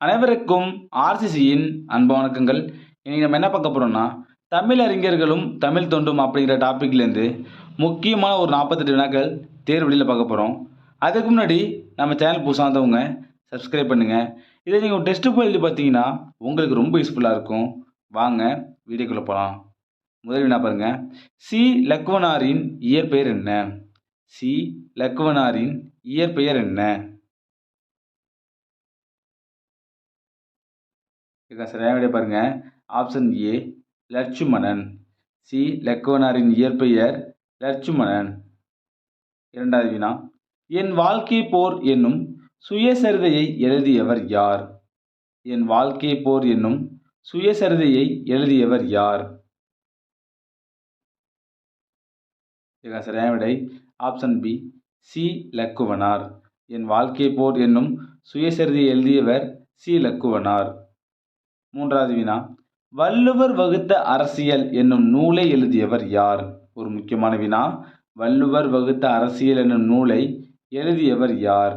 அனைவருக்கும் ஆர்சிசியின் அன்பு வணக்கங்கள். இன்னைக்கு நம்ம என்ன பார்க்க போகிறோம்னா தமிழ் அறிஞர்களும் தமிழ் தொண்டும் அப்படிங்கிற டாப்பிக்லேருந்து முக்கியமான ஒரு நாற்பத்தெட்டு வினாக்கள் தேர்வெளியில் பார்க்க போகிறோம் அதுக்கு முன்னாடி நம்ம சேனல் புதுசாக சப்ஸ்கிரைப் பண்ணுங்கள் இதை நீங்கள் டெஸ்ட்டு போய் எழுதி பார்த்தீங்கன்னா உங்களுக்கு ரொம்ப யூஸ்ஃபுல்லாக இருக்கும். வாங்க வீடியோக்குள்ளே போகலாம் முதல் வினா பாருங்கள் சி. லக்வனாரின் இயற்பெயர் என்ன? சி. லக்வனாரின் இயற்பெயர் என்ன? இதுதான் சரியான விடை பாருங்கள் ஆப்ஷன் ஏ லட்சுமணன். சி லக்குவனாரின் இயற்பெயர் லட்சுமணன். இரண்டாவது வினா என் வாழ்க்கை போர் என்னும் சுயசரிதையை எழுதியவர் யார்? என் வாழ்க்கை போர் என்னும் சுயசரிதையை எழுதியவர் யார்? இதுதான் சரியான விடை. Option B C Lakkuvanar. என் வாழ்க்கை போர் என்னும் சுயசரிதை எழுதியவர் சி லக்குவனார். மூன்றாவது வினா வள்ளுவர் வகுத்த அரசியல் என்னும் நூலை எழுதியவர் யார்? ஒரு முக்கியமான வினா வள்ளுவர் வகுத்த அரசியல் என்னும் நூலை எழுதியவர் யார்?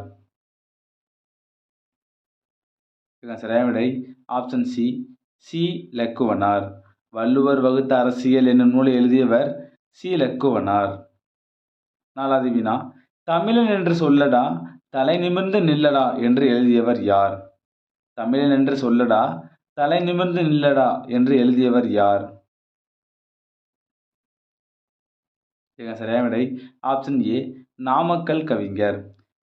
சரியான விடை. Option C. C. Lakkuvanar. Valluvar வகுத்த அரசியல் என்னும் நூலை எழுதியவர் சி. லக்குவனார். நாலாவது வினா தமிழன் என்று சொல்லடா தலை நிமிர்ந்து நில்லடா என்று எழுதியவர் யார்? தமிழன் என்று சொல்லடா தலை நிமிர்ந்து நில்லடா என்று எழுதியவர் யார்? சரியான விடை. ஆப்ஷன் ஏ நாமக்கல் கவிஞர்.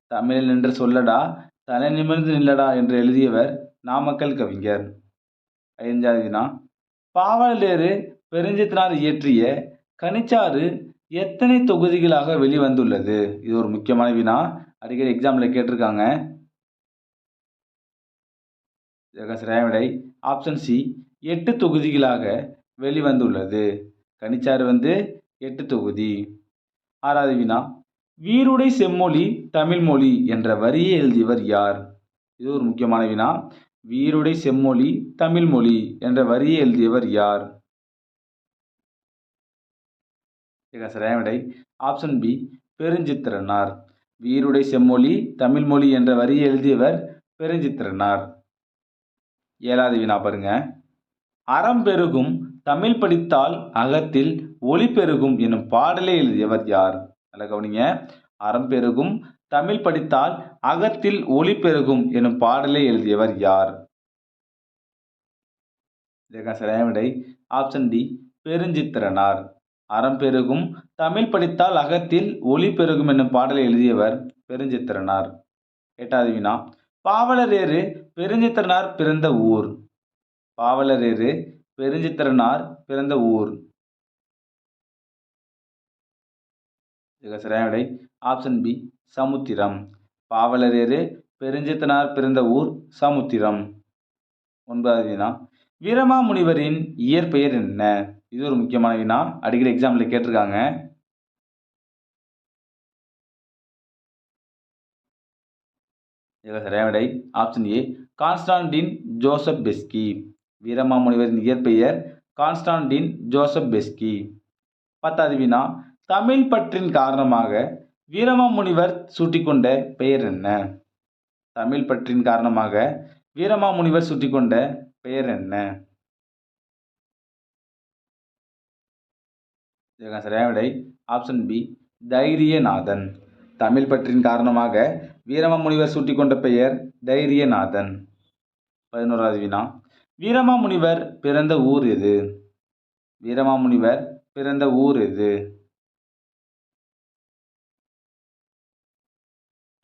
தமிழில் என்று சொல்லடா தலை நிமிர்ந்து நில்லடா என்று எழுதியவர் நாமக்கல் கவிஞர். ஐந்தாவது வினா பாவலேறு பெருஞ்சித்தனார் இயற்றிய கனிச்சாறு எத்தனை தொகுதிகளாக வெளிவந்துள்ளது? இது ஒரு முக்கியமான வினா. அடிக்கடி எக்ஸாமில் கேட்டிருக்காங்க. சரியான விடை. ஆப்ஷன் சி எட்டு தொகுதிகளாக வெளிவந்துள்ளது. கனிச்சாறு வந்து எட்டு தொகுதி. ஆறாவது வினா வீருடை செம்மொழி தமிழ்மொழி என்ற வரியை எழுதியவர் யார்? இது ஒரு முக்கியமான வினா. வீருடை செம்மொழி தமிழ்மொழி என்ற வரியை எழுதியவர் யார்? சரியான விடை. Option B Perunchithiranar. வீருடை செம்மொழி தமிழ்மொழி என்ற வரியை எழுதியவர் பெருஞ்சித்திரனார். ஏழாவது வினா பாருங்க. அறம் பெருகும் தமிழ் படித்தால் அகத்தில் ஒளி பெருகும் என்னும் பாடலை எழுதியவர் யார்? நல்ல கவனிங்க. அறம் பெருகும் தமிழ் படித்தால் அகத்தில் ஒளி பெருகும் எனும் பாடலை எழுதியவர் யார்? இதற்கான சரியான விடை. Option D Perunchithiranar. அறம் பெருகும் தமிழ் படித்தால் அகத்தில் ஒளி பெருகும் என்னும் பாடலை எழுதியவர் பெருஞ்சித்திரனார். எட்டாவது வினா பாவலரேறு பெருஞ்சித்திரனார் பிறந்த ஊர். பாவலரேறு பெருஞ்சித்திரனார் பிறந்த ஊர். இதுக்கு சரியான விடை. ஆப்ஷன் பி சமுத்திரம். பாவலரேறு பெருஞ்சித்தனார் பிறந்த ஊர் சமுத்திரம். ஒன்பதாவது வினா வீரமாமுனிவரின் இயற்பெயர் என்ன? இது ஒரு முக்கியமான வினா அடிக்கடி எக்ஸாம்பிள் கேட்டிருக்காங்க. சரியான விடை. Option A Constantine Joseph Beschi வீரமாமுனிவரின் இயற்பெயர் கான்ஸ்டான்டின் ஜோசப் பெஸ்கி பத்தாவது வினா தமிழ் பற்றின் காரணமாக வீரமாமுனிவர் சூட்டிக்கொண்ட பெயர் என்ன? தமிழ் பற்றின் காரணமாக வீரமாமுனிவர் சூட்டிக்கொண்ட பெயர் என்ன? இதுக்கான சரியான விடை ஆப்ஷன் பி தைரியநாதன். தமிழ் பற்றின் காரணமாக வீரமாமுனிவர் சூட்டிக்கொண்ட பெயர் தைரியநாதன். பதினோராவது வினா. வீரமாமுனிவர் பிறந்த ஊர் எது? வீரமாமுனிவர் பிறந்த ஊர் எது?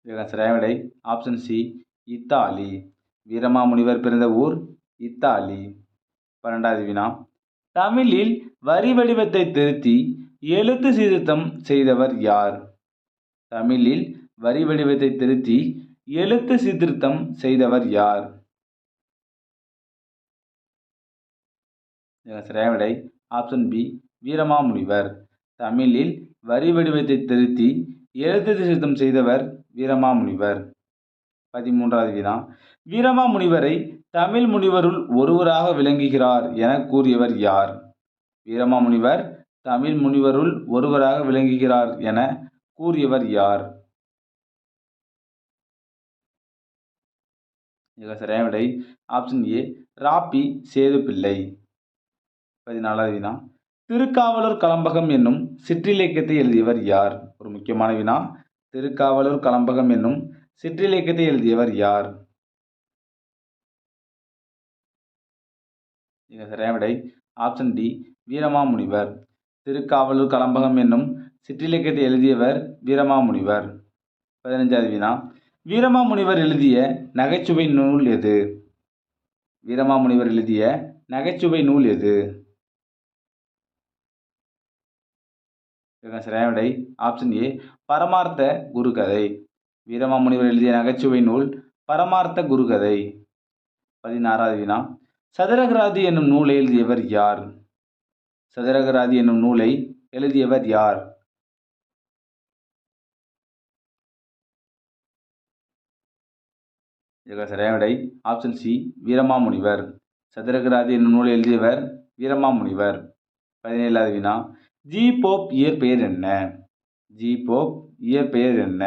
இதுக்கான ஆப்ஷன் சி இத்தாலி. வீரமாமுனிவர் பிறந்த ஊர் இத்தாலி. பன்னெண்டாவது வினா. தமிழில் வரி வடிவத்தை திருத்தி எழுத்து சீர்திருத்தம் செய்தவர் யார்? தமிழில் வரி வடிவத்தை திருத்தி எழுத்து சீர்திருத்தம் செய்தவர் யார்? விடை ஆப்ஷன் பி வீரமாமுனிவர். தமிழில் வரி வடிவத்தை திருத்தி எழுத்து சீர்திருத்தம் செய்தவர் வீரமாமுனிவர். பதிமூன்றாவது வினா வீரமாமுனிவரை தமிழ் முனிவருள் ஒருவராக விளங்குகிறார் என கூறியவர் யார்? வீரமாமுனிவர் தமிழ் முனிவருள் ஒருவராக விளங்குகிறார் என கூறியவர் யார்? சரியான விடை ஆப்ஷன் ஏ ராப்பி சேதுப்பிள்ளை. பதினாலாவது வினா. திருக்காவலூர் கலம்பகம் என்னும் சிற்றிலக்கியத்தை எழுதியவர் யார்? ஒரு முக்கியமான வினா. திருக்காவலூர் கலம்பகம் என்னும் சிற்றிலக்கியத்தை எழுதியவர் யார்? சரியான விடை. Option D Veeramamunivar. திருக்காவலூர் கலம்பகம் என்னும் சிற்றிலக்கியத்தை எழுதியவர் வீரமாமுனிவர். பதினஞ்சாவது வினா. வீரமாமுனிவர் எழுதிய நகைச்சுவை நூல் எது? வீரமாமுனிவர் எழுதிய நகைச்சுவை நூல் எது? சரியான விடை ஆப்ஷன் ஏ பரமார்த்த குருகதை. வீரமாமுனிவர் எழுதிய நகைச்சுவை நூல் பரமார்த்த குருகதை. பதினாறாவது வினா. சதுரகராதி என்னும் நூலை எழுதியவர் யார்? சதுரகராதி என்னும் நூலை எழுதியவர் யார்? இதுக்கு சரியான விடை ஆப்ஷன் சி வீரமாமுனிவர் சதுரகராதி என்னும் நூலை எழுதியவர் வீரமாமுனிவர் பதினேழாவது வினா. ஜி போப் இயற்பெயர் என்ன? ஜி போப் இயற்பெயர் என்ன?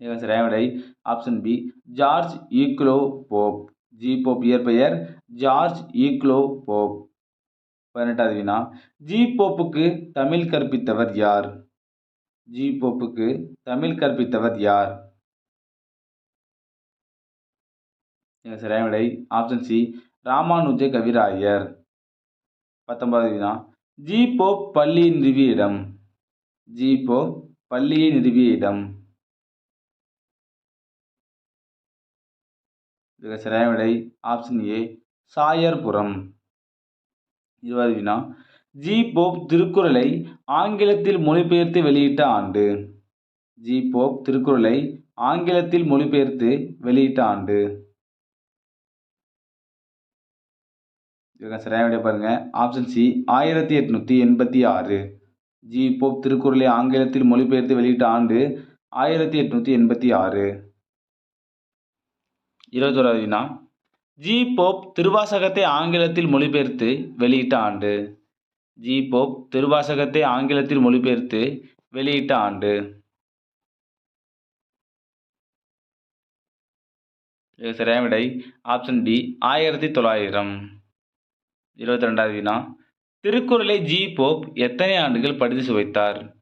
விடை option B George Uglow Pope G Pope இயற்பெயர் ஜார்ஜ் ஈக்லோ போப் பதினெட்டாவது வினா ஜி போப்புக்கு தமிழ் கற்பித்தவர் யார்? ஜி போப்புக்கு தமிழ் கற்பித்தவர் யார்? சரியான விடை ஆப்ஷன் சி ராமானுஜ கவிராயர் பத்தொன்பதாவது வினா. ஜி போப் பள்ளி நிறுவிய இடம் ஜி போப் பள்ளியை நிறுவிய இடம் சரியான விடை ஆப்ஷன் ஏ சாயர்புரம் இருபது வினா. ஜி போப் திருக்குறளை ஆங்கிலத்தில் மொழிபெயர்த்து வெளியிட்ட ஆண்டு ஜி போப் திருக்குறளை ஆங்கிலத்தில் மொழிபெயர்த்து வெளியிட்ட ஆண்டு இதுக்கு சரியான விடை ஆப்ஷன் சி ஆயிரத்தி எட்நூற்றி எண்பத்தி ஆறு. ஜி போப் திருக்குறளை ஆங்கிலத்தில் மொழிபெயர்த்து வெளியிட்ட ஆண்டு ஆயிரத்தி எட்நூற்றி எண்பத்தி ஆறு. இருபத்தோராவது வினா. ஜி போப் திருவாசகத்தை ஆங்கிலத்தில் மொழிபெயர்த்து வெளியிட்ட ஆண்டு. ஜி போப் திருவாசகத்தை ஆங்கிலத்தில் மொழிபெயர்த்து வெளியிட்ட ஆண்டு. சரியான விடை ஆப்ஷன் டி ஆயிரத்தி தொள்ளாயிரம். இருபத்தி ரெண்டாவது வினா திருக்குறளை ஜி. போப் எத்தனை ஆண்டுகள் படித்து சுவைத்தார்?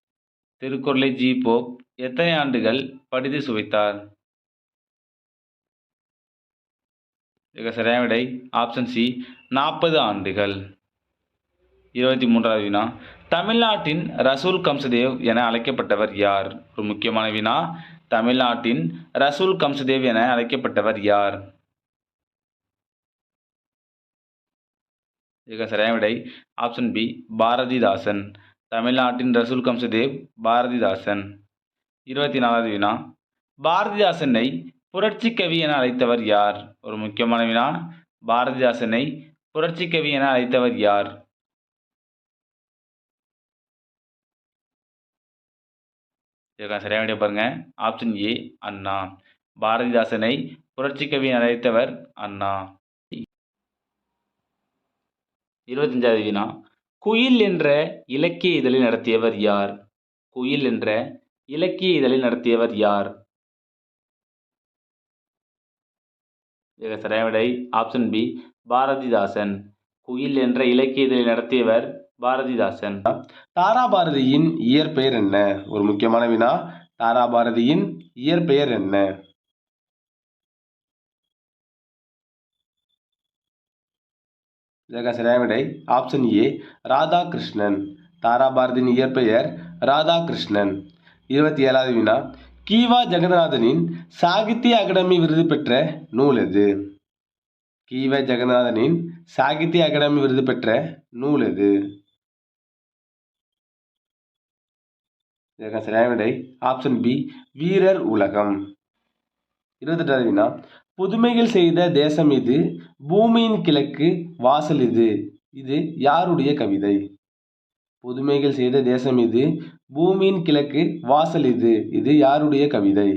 திருக்குறளை ஜி. போப் எத்தனை ஆண்டுகள் படித்து சுவைத்தார்? இதுக்கு சரியான விடை ஆப்ஷன் சி நாற்பது ஆண்டுகள். இருபத்தி மூன்றாவது வினா. தமிழ்நாட்டின் ரசூல் கம்சதேவ் என அழைக்கப்பட்டவர் யார்? ஒரு முக்கியமான வினா. தமிழ்நாட்டின் ரசூல் கம்சதேவ் என அழைக்கப்பட்டவர் யார்? இதுக்கு சரியான விடை ஆப்ஷன் பி பாரதிதாசன். தமிழ்நாட்டின் ரசூல் கம்சதேவ் பாரதிதாசன். இருபத்தி நாலாவது வினா. பாரதிதாசனை புரட்சி கவி என அழைத்தவர் யார்? ஒரு முக்கியமான வினா. பாரதிதாசனை புரட்சி கவி என அழைத்தவர் யார்? இதுக்கான சரியான விட பாருங்க. Option A Anna. பாரதிதாசனை புரட்சி கவி என அழைத்தவர் அண்ணா. இருபத்தஞ்சாவது வினா குயில் என்ற இலக்கிய இதழை நடத்தியவர் யார்? குயில் என்ற இலக்கிய இதழை நடத்தியவர் யார்? இதுக்கு ஆப்ஷன் பி பாரதிதாசன். குயில் என்ற இலக்கிய இதழை நடத்தியவர் பாரதிதாசன். தாராபாரதியின் இயற்பெயர் என்ன? ஒரு முக்கியமான வினா தாராபாரதியின் இயற்பெயர் என்ன? இதற்கான சரியான விடை ஆப்ஷன் ஏ ராதாகிருஷ்ணன் தாராபாரதியின் இயற்பெயர் ராதாகிருஷ்ணன். இருபத்தி ஏழாவது வினா கீவா ஜெகநாதனின் சாகித்ய அகாடமி விருது பெற்ற நூல் எது? கீவ ஜெகநாதனின் சாகித்ய அகாடமி விருது பெற்ற நூல் எது? இதற்கான சரியான விடை ஆப்ஷன் பி வீரர் உலகம். இருபத்தெட்டாவது வினா. புதுமைகள் செய்த தேசம் இது பூமியின் கிழக்கு வாசல் இது. இது யாருடைய கவிதை? புதுமைகள் செய்த தேசம் இது. பூமியின் கிழக்கு வாசல் இது. இது யாருடைய கவிதை?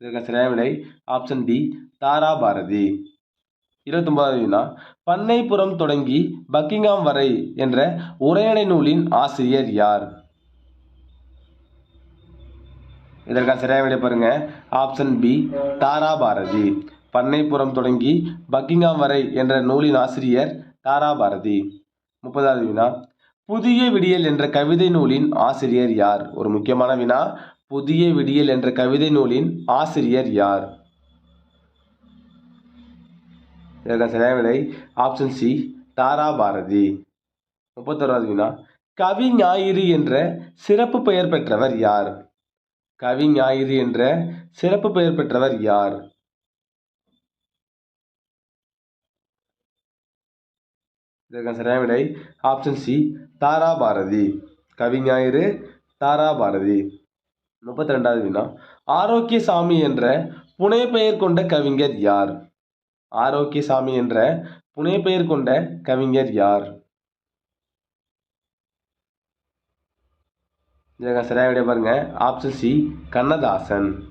இதற்கு சரியான விடை ஆப்ஷன் டி தாரா பாரதி இருபத்தொன்பதாவது பண்ணைப்புறம் தொடங்கி பக்கிங்காம் வரை என்ற உரையாடை நூலின் ஆசிரியர் யார்? இதற்கான சரியான விடை பாருங்க ஆப்ஷன் பி தாரா பாரதி பண்ணைப்புறம் தொடங்கி பக்கிங்காம் வரை என்ற நூலின் ஆசிரியர் தாரா பாரதி முப்பதாவது வினா. புதிய விடியல் என்ற கவிதை நூலின் ஆசிரியர் யார்? ஒரு முக்கியமான வினா. புதிய விடியல் என்ற கவிதை நூலின் ஆசிரியர் யார்? இதற்கான சரியான விடை ஆப்ஷன் சி தாரா பாரதி முப்பத்தோராவது வினா. கவி ஞாயிறு என்ற சிறப்பு பெயர் பெற்றவர் யார்? கவி ஞாயிறு என்ற சிறப்பு பெயர் பெற்றவர் யார்? இதற்கான சரியான விடை ஆப்ஷன் சி தாரா பாரதி கவிஞாயிறு தாரா பாரதி முப்பத்தி ரெண்டாவது வினா. ஆரோக்கியசாமி என்ற புனை பெயர் கொண்ட கவிஞர் யார்? ஆரோக்கியசாமி என்ற புனை பெயர் கொண்ட கவிஞர் யார்? இதற்கான சரியான விடை பாருங்க. Option C Kannadasan.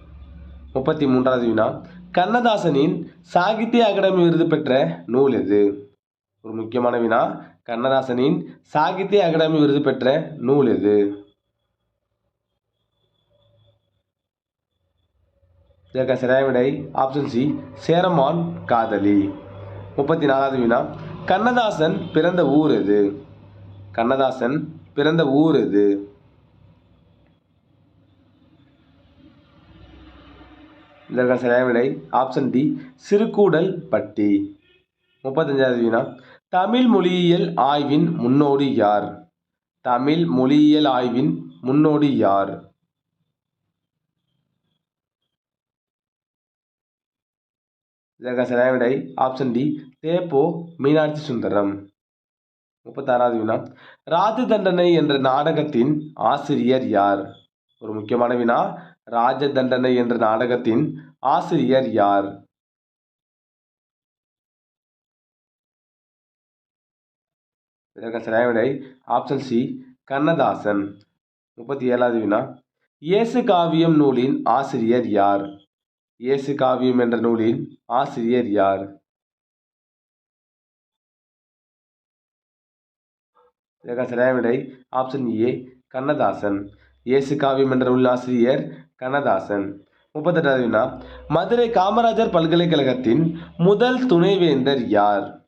முப்பத்தி மூன்றாவது வினா. கண்ணதாசனின் சாகித்ய அகாடமி விருது பெற்ற நூல் எது? ஒரு முக்கியமான வினா. கண்ணதாசனின் சாகித்ய அகாடமி விருது பெற்ற நூல் எது? இதற்கு சரியான விடை ஆப்ஷன் சி சேரமான் காதலி. முப்பத்தி நாலாவது வினா. கண்ணதாசன் பிறந்த ஊர் எது? கண்ணதாசன் பிறந்த ஊர் எது? இதற்கான சரியான விடை ஆப்ஷன் டி சிறுகூடல் பட்டி. முப்பத்தஞ்சாவது வினா தமிழ் மொழியியல் ஆய்வின் முன்னோடி யார்? தமிழ் மொழியியல் ஆய்வின் முன்னோடி யார்? இதற்கான விடை ஆப்ஷன் டி தேப்போ மீனாட்சி சுந்தரம். முப்பத்தாறாவது வினா ராஜ தண்டனை என்ற நாடகத்தின் ஆசிரியர் யார்? ஒரு முக்கியமான வினா ராஜ தண்டனை என்ற நாடகத்தின் ஆசிரியர் யார்? இதற்கான சரியான விடை ஆப்ஷன் சி. கண்ணதாசன். முப்பத்தி ஏழாவது வினா. இயேசு காவியம் நூலின் ஆசிரியர் யார்? இயேசு காவியம் என்ற நூலின் ஆசிரியர் யார்? இதற்கான சரியான விடை ஆப்ஷன் ஏ. கண்ணதாசன். இயேசு காவியம் என்ற நூலின் ஆசிரியர் கண்ணதாசன். முப்பத்தெட்டாவது வினா. மதுரை காமராஜர் பல்கலைக்கழகத்தின் முதல் துணைவேந்தர் யார்?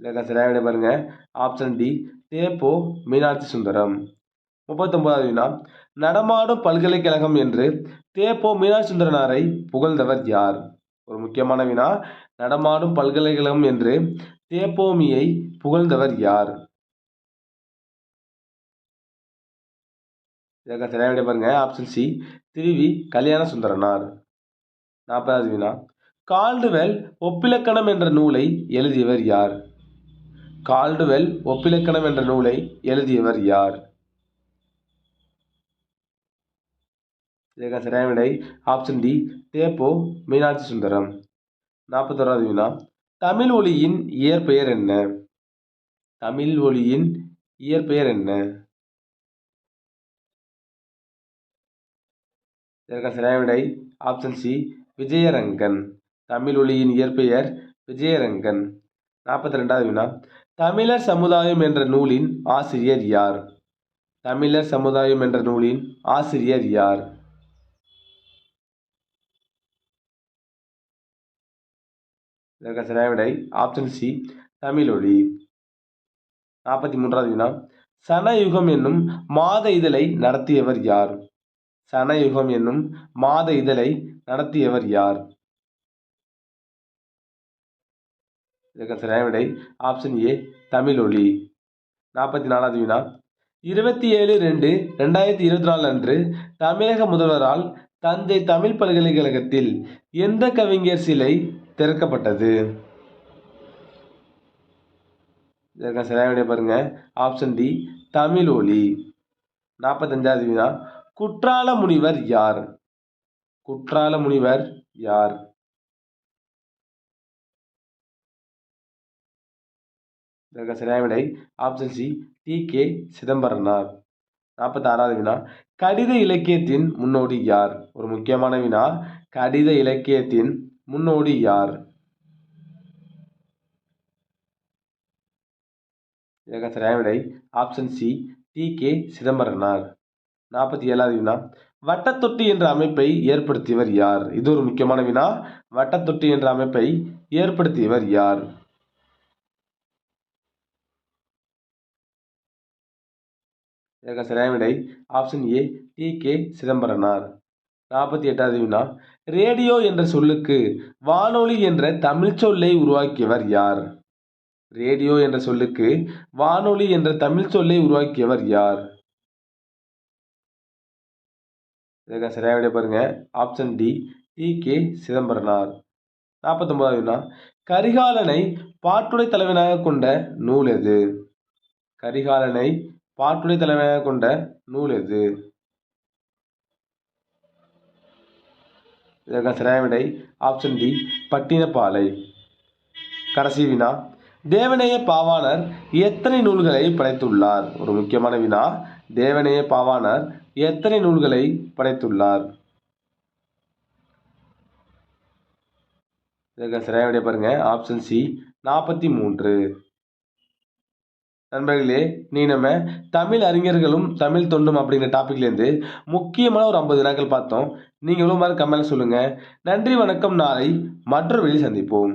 இதற்கான சரியாக விடை பாருங்க. Option D Thepo Meenakshi Sundaram. முப்பத்தொன்பதாவது வினா. நடமாடும் பல்கலைக்கழகம் என்று தேப்போ மீனாட்சி சுந்தரனாரை புகழ்ந்தவர் யார்? ஒரு முக்கியமான வினா. நடமாடும் பல்கலைக்கழகம் என்று தேப்போமியை புகழ்ந்தவர் யார்? இதற்கான சரியாக விட பாருங்க. ஆப்ஷன் சி திருவி கல்யாண சுந்தரனார் நாற்பதாவது வினா. கால்டுவெல் ஒப்பிலக்கணம் என்ற நூலை எழுதியவர் யார்? கால்டுவெல் ஒப்பிலக்கணம் என்ற நூலை எழுதியவர் யார்? இதற்கான சரியான விடை ஆப்ஷன் டி தேப்போ மீனாட்சி சுந்தரம். நாற்பத்தோராவது வினா. தமிழ் ஒளியின் இயற்பெயர் என்ன? தமிழ் ஒளியின் இயற்பெயர் என்ன? இதற்கான சரியான விடை ஆப்ஷன் சி விஜயரங்கன். தமிழ் ஒளியின் இயற்பெயர் விஜயரங்கன். நாற்பத்தி ரெண்டாவது வினா. தமிழர் சமுதாயம் என்ற நூலின் ஆசிரியர் யார்? தமிழர் சமுதாயம் என்ற நூலின் ஆசிரியர் யார்? இதற்கு சரியான ஆப்ஷன் சி தமிழொழி நாற்பத்தி மூன்றாவது வினா. சனயுகம் என்னும் மாத இதழை நடத்தியவர் யார்? சனயுகம் என்னும் மாத இதழை நடத்தியவர் யார்? இதற்கு சரியான விடை ஆப்ஷன் ஏ தமிழ் ஒளி. நாற்பத்தி நாலாவது வினா. இருபத்தி ஏழு ரெண்டு ரெண்டாயிரத்தி இருபத்தி நாலு அன்று தமிழக முதல்வரால் தஞ்சை தமிழ் பல்கலைக்கழகத்தில் எந்த கவிஞர் சிலை திறக்கப்பட்டது? இதற்கான சரியான விடை பாருங்க. ஆப்ஷன் டி தமிழ் ஒலி நாற்பத்தஞ்சாவது வினா. குற்றால முனிவர் யார்? குற்றால முனிவர் யார்? இதற்கு சரியாவிடை option C T K Chidambaranar. நாற்பத்தாறாவது வினா. கடித இலக்கியத்தின் முன்னோடி யார்? ஒரு முக்கியமான வினா. கடித இலக்கியத்தின் முன்னோடி யார்? இதற்கு சரியாவிடை option C T K Chidambaranar. நாற்பத்தி ஏழாவது வினா. வட்டத்தொட்டி என்ற அமைப்பை ஏற்படுத்தியவர் யார்? இது ஒரு முக்கியமான வினா. வட்டத்தொட்டி என்ற அமைப்பை ஏற்படுத்தியவர் யார்? இதற்கு சரியான விடை option A T K Chidambaranar. நாற்பத்தி எட்டாவது வினா. ரேடியோ என்ற சொல்லுக்கு வானொலி என்ற தமிழ் சொல்லை உருவாக்கியவர் யார்? ரேடியோ என்ற சொல்லுக்கு வானொலி என்ற தமிழ் சொல்லை உருவாக்கியவர் யார்? இதற்கு சரியாக விடை பாருங்க. Option D T K Chidambaranar. நாற்பத்தொன்பதாவது வினா. கரிகாலனை பாட்டுடை தலைவனாக கொண்ட நூல் எது? கரிகாலனை பாட்டுடை தலைவனாக கொண்ட நூல் எது? இதற்கான சரியான விடை ஆப்ஷன் டி பட்டினப்பாலை. கடைசி வினா. தேவநேய பாவாணர் எத்தனை நூல்களை படைத்துள்ளார்? ஒரு முக்கியமான வினா. தேவநேய பாவாணர் எத்தனை நூல்களை படைத்துள்ளார்? இதற்கு சரியான விடை பாருங்க. ஆப்ஷன் சி நாற்பத்தி மூன்று. நண்பர்களே நீ நம்ம தமிழ் அறிஞர்களும் தமிழ் தொண்டும் அப்படிங்கிற டாபிக்லேருந்து முக்கியமான ஒரு ஐம்பது வினாக்கள் பார்த்தோம். நீங்கள் எவ்வளோ மாதிரி கமெண்ட் சொல்லுங்கள் நன்றி வணக்கம். நாளை மற்றொரு வழி சந்திப்போம்.